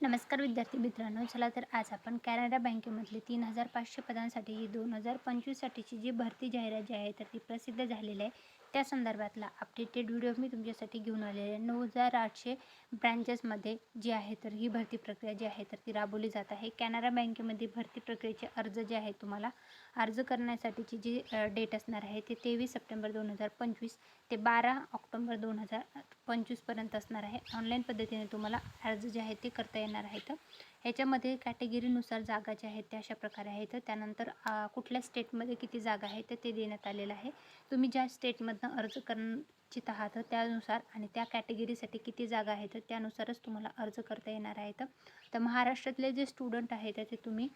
नमस्कार विद्यार्थी मित्रांनो चला तर आज आपण कॅनडा बँकेमधली तीन हजार पाचशे पदांसाठी ही दोन हजार पंचवीससाठीची जी भरती जाहिरात जी आहे तर ती प्रसिद्ध झालेली आहे. त्या संदर्भातला अपडेटेड व्हिडिओ मी तुमच्यासाठी घेऊन आलेले आहे. नऊ हजार आठशे ब्रँचेसमध्ये जी आहे तर ही भरती प्रक्रिया जी आहे तर ती राबवली जात आहे. कॅनरा बँकेमध्ये भरती प्रक्रियेचे अर्ज जे आहे तुम्हाला अर्ज करण्यासाठीची जी डेट असणार आहे ते तेवीस सप्टेंबर दोन हजार पंचवीस ते बारा ऑक्टोंबर दोन हजार पंचवीसपर्यंत असणार आहे. ऑनलाईन पद्धतीने तुम्हाला अर्ज जे आहे ते करता येणार आहेत. ह्याच्यामध्ये कॅटेगरीनुसार जागा ज्या आहेत त्या अशा प्रकारे आहेत. त्यानंतर कुठल्या स्टेटमध्ये किती जागा आहेत ते देण्यात आलेलं आहे. तुम्ही ज्या स्टेटमधनं अर्ज कर इच्छित आहात त्यानुसार आणि त्या कॅटेगरीसाठी किती जागा आहेत त्यानुसारच तुम्हाला अर्ज करता येणार आहेत. तर महाराष्ट्रातले जे स्टुडंट आहेत ते तुम्ही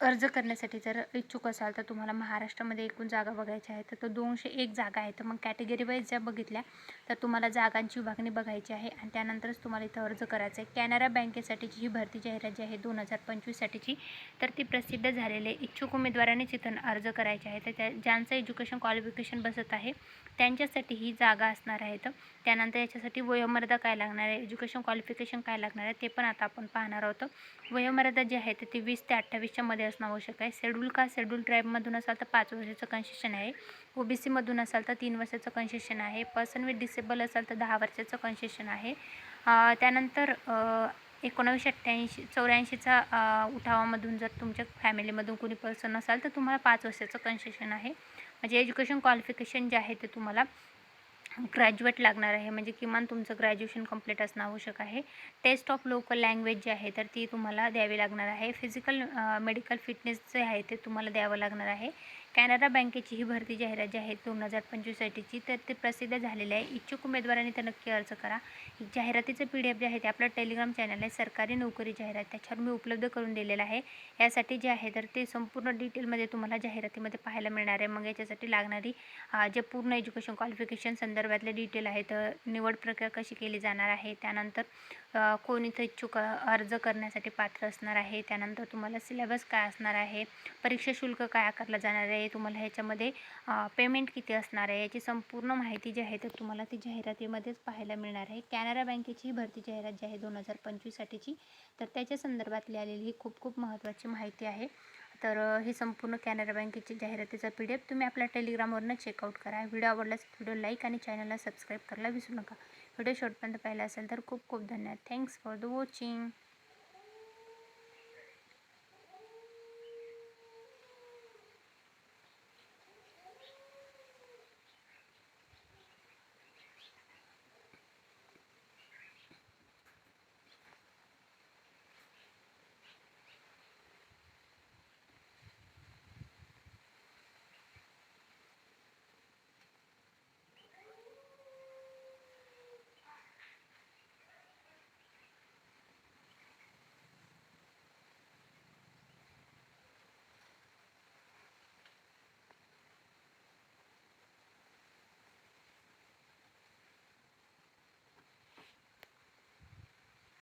अर्ज करण्यासाठी जर इच्छुक असाल तर तुम्हाला महाराष्ट्रामध्ये एकूण जागा बघायच्या आहेत तर दोनशे एक जागा आहेत मग कॅटेगरी वाईज ज्या बघितल्या तर तुम्हाला जागांची विभागणी बघायची आहे आणि त्यानंतरच तुम्हाला इथं अर्ज करायचा आहे. कॅनरा बँकेसाठीची ही भरती जाहिरात जी आहे दोन हजार पंचवीससाठीची तर ती प्रसिद्ध झालेली इच्छुक उमेदवारांनीच इथं अर्ज करायचे आहे. तर त्या ज्यांचं एज्युकेशन क्वालिफिकेशन बसत आहे त्यांच्यासाठी ही जागा असणार आहेत त्यानंतर याच्यासाठी वयोमर्यादा काय लागणार आहे एज्युकेशन क्वालिफिकेशन काय लागणार आहे ते पण आता आपण पाहणार आहोत. वयोमर्यादा जी आहे ती वीस ते अठ्ठावीसच्या मध्ये असणं आवश्यक आहे. शेड्यूल का? शेड्यूल ट्राईबमधून असाल तर पाच वर्षाचं कन्सेशन आहे. ओ बी सीमधून असाल तर तीन वर्षाचं कन्सेशन आहे. पर्सन विथ डिसेबल असाल तर दहा वर्षाचं कन्सेशन आहे. त्यानंतर एकोणावीसशे अठ्ठ्याऐंशी चौऱ्याऐंशीचा उठावामधून जर तुमच्या फॅमिलीमधून कोणी पर्सन असाल तर तुम्हाला पाच वर्षाचं कन्सेशन आहे. म्हणजे एज्युकेशन क्वालिफिकेशन जे आहे ते तुम्हाला ग्रॅज्युएट लागणार आहे म्हणजे किमान तुमचं ग्रॅज्युएशन कंप्लीट असणं आवश्यक आहे. टेस्ट ऑफ लोकल लँग्वेज जी आहे तर ती तुम्हाला द्यावी लागणार आहे. फिजिकल मेडिकल फिटनेस जे आहे ते तुम्हाला द्यावं लागणार आहे. कॅनरा बँकेची ही भरती जाहिरात जी आहे दोन हजार पंचवीससाठीची तर ते प्रसिद्ध झालेले आहे. इच्छुक उमेदवारांनी तर नक्की अर्ज करा. जाहिरातीचं पी डी एफ जे आहे ते आपलं टेलिग्राम चॅनल आहे. सरकारी नोकरी जाहिरात त्याच्यावर मी उपलब्ध करून दिलेलं आहे. यासाठी जे आहे तर ते संपूर्ण डिटेलमध्ये तुम्हाला जाहिरातीमध्ये पाहायला मिळणार आहे. मग याच्यासाठी लागणारी जे पूर्ण एज्युकेशन क्वालिफिकेशन संदर्भातले डिटेल आहेत निवड प्रक्रिया कशी केली जाणार आहे त्यानंतर कोण इथं इच्छुक अर्ज करण्यासाठी पात्र असणार आहे? त्यानंतर तुम्हाला सिलेबस काय असणार आहे? परीक्षा शुल्क काय आकारलं जाणार आहे? तुम्हाला ह्याच्यामध्ये पेमेंट किती असणार आहे? याची संपूर्ण माहिती जी आहे तर तुम्हाला ती जाहिरातीमध्येच पाहायला मिळणार आहे. कॅनरा बँकेची ही भरती जाहिरात जी आहे दोन हजार पंचवीससाठीची तर त्याच्या संदर्भातली आलेली ही खूप खूप महत्त्वाची माहिती आहे. तर ही संपूर्ण कॅनरा बँकेची जाहिरातीचा पी डी एफ तुम्ही आपल्या टेलिग्रामवरनं चेकआउट करा. व्हिडिओ आवडल्यास व्हिडिओ लाईक आणि चॅनलला सबस्क्राईब करायला विसरू नका. व्हिडिओ शॉर्टपर्यंत पाहिला असेल तर खूप खूप धन्यवाद. Thanks for the watching